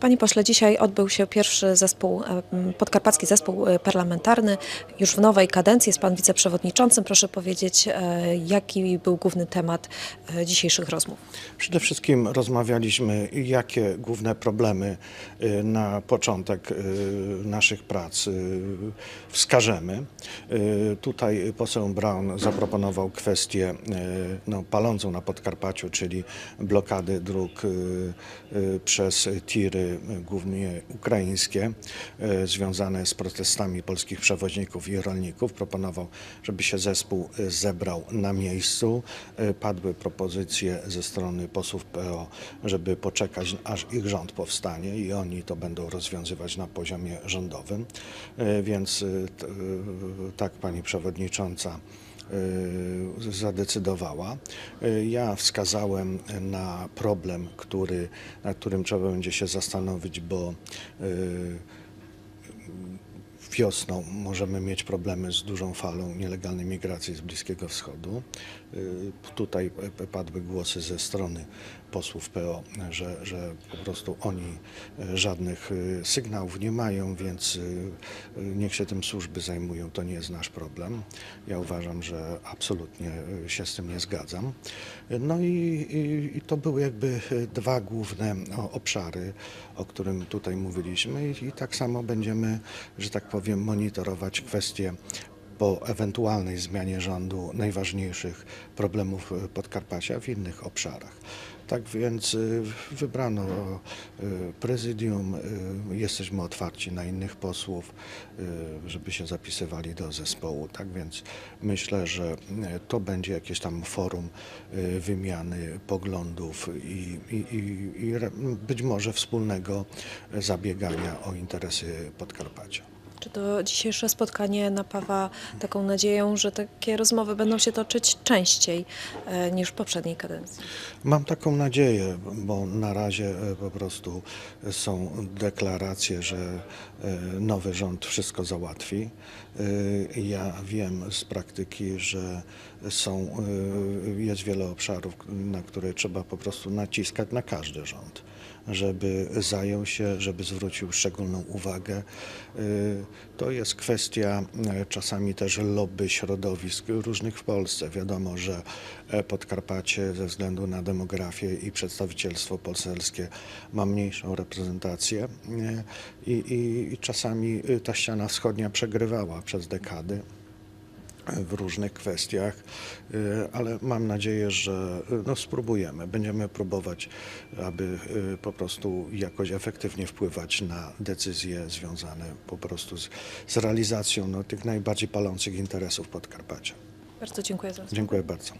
Panie pośle, dzisiaj odbył się pierwszy zespół, e, podkarpacki zespół e, parlamentarny. Już w nowej kadencji jest pan wiceprzewodniczącym. Proszę powiedzieć, e, jaki był główny temat dzisiejszych rozmów? Przede wszystkim rozmawialiśmy, jakie główne problemy na początek naszych prac wskażemy. Tutaj poseł Braun zaproponował kwestię no, palącą na Podkarpaciu, czyli blokady dróg przez tiry, głównie ukraińskie, y, związane z protestami polskich przewoźników i rolników. Proponował, żeby się zespół y, zebrał na miejscu. Y, Padły propozycje ze strony posłów PO, żeby poczekać, aż ich rząd powstanie i oni to będą rozwiązywać na poziomie rządowym. Więc tak pani przewodnicząca zadecydowała. Y, Ja wskazałem na problem, który, nad którym trzeba będzie się zastanowić, bo y, wiosną możemy mieć problemy z dużą falą nielegalnej migracji z Bliskiego Wschodu. Y, Tutaj padły głosy ze strony posłów PO, że, że po prostu oni y, żadnych y, sygnałów nie mają, więc niech się tym służby zajmują, to nie jest nasz problem. Ja uważam, że absolutnie się z tym nie zgadzam. No i, i, i to były jakby dwa główne obszary, o którym tutaj mówiliśmy i, i tak samo będziemy, że tak powiem, monitorować kwestie po ewentualnej zmianie rządu najważniejszych problemów y, Podkarpacia w innych obszarach. Tak więc y, wybrano y, prezydium, jesteśmy otwarci na innych posłów, żeby się zapisywali do zespołu. Tak więc myślę, że to będzie jakieś tam forum wymiany poglądów i, i, i, i być może wspólnego zabiegania o interesy Podkarpacia. Czy to dzisiejsze spotkanie napawa taką nadzieją, że takie rozmowy będą się toczyć częściej e, niż w poprzedniej kadencji? Mam taką nadzieję, bo na razie e, po prostu są deklaracje, że e, nowy rząd wszystko załatwi. Ja wiem z praktyki, że są, jest wiele obszarów, na które trzeba po prostu naciskać na każdy rząd, żeby zajął się, żeby zwrócił szczególną uwagę. E, To jest kwestia e, czasami też lobby środowisk różnych w Polsce. Wiadomo, że e, Podkarpacie ze względu na demografię i przedstawicielstwo poselskie ma mniejszą reprezentację i, i, i czasami ta ściana wschodnia przegrywała przez dekady w różnych kwestiach, y, ale mam nadzieję, że y, no, spróbujemy. Będziemy próbować, aby y, po prostu jakoś efektywnie wpływać na decyzje związane po prostu z, z realizacją no, tych najbardziej palących interesów Podkarpacia. Bardzo dziękuję za rozmowę. Dziękuję bardzo.